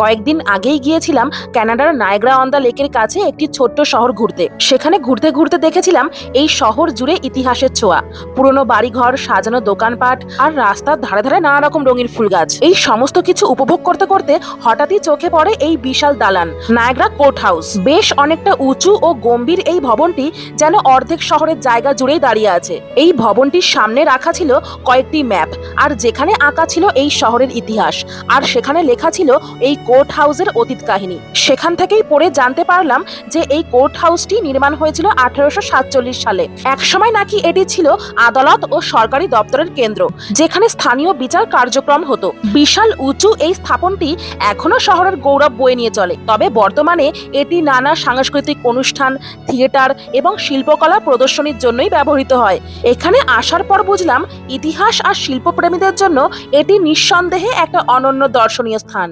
কয়েকদিন আগেই গিয়েছিলাম ক্যানাডার নায়গ্রা অন দ্য লেকের কাছে একটি ছোট্ট শহর ঘুরতে। সেখানে ঘুরতে ঘুরতে দেখেছিলাম এই শহর জুড়ে ইতিহাসের ছোঁয়া। পুরনো বাড়িঘর, সাজানো দোকানপাট আর রাস্তার ধারে ধারে নানা রকম রঙিন ফুল গাছ এই সমস্ত কিছু উপভোগ করতে করতে হঠাৎই চোখে পড়ে এই বিশাল দালান, নায়গ্রা কোর্ট হাউস। বেশ অনেকটা উঁচু ও গম্ভীর এই ভবনটি যেন অর্ধেক শহরের জায়গা জুড়েই দাঁড়িয়ে আছে। এই ভবনটির সামনে রাখা ছিল কয়েকটি ম্যাপ, আর যেখানে আঁকা ছিল এই শহরের ইতিহাস, আর সেখানে লেখা ছিল এই কোর্ট হাউসের অতীত কাহিনী। সেখান থেকেই পড়ে জানতে পারলাম যে এই কোর্ট হাউসটি নির্মাণ হয়েছিল আঠারোশো সাতচল্লিশ সালে। একসময় নাকি এটি ছিল আদালত ও সরকারি দপ্তরের কেন্দ্র, যেখানে স্থানীয় বিচার কার্যক্রম হতো। বিশাল উঁচু এই স্থাপনটি এখনও শহরের গৌরব বয়ে নিয়ে চলে। তবে বর্তমানে এটি নানা সাংস্কৃতিক অনুষ্ঠান, থিয়েটার এবং শিল্পকলা প্রদর্শনীর জন্যই ব্যবহৃত হয়। এখানে আসার পর বুঝলাম, ইতিহাস আর শিল্পপ্রেমীদের জন্য এটি নিঃসন্দেহে একটা অনন্য দর্শনীয় স্থান।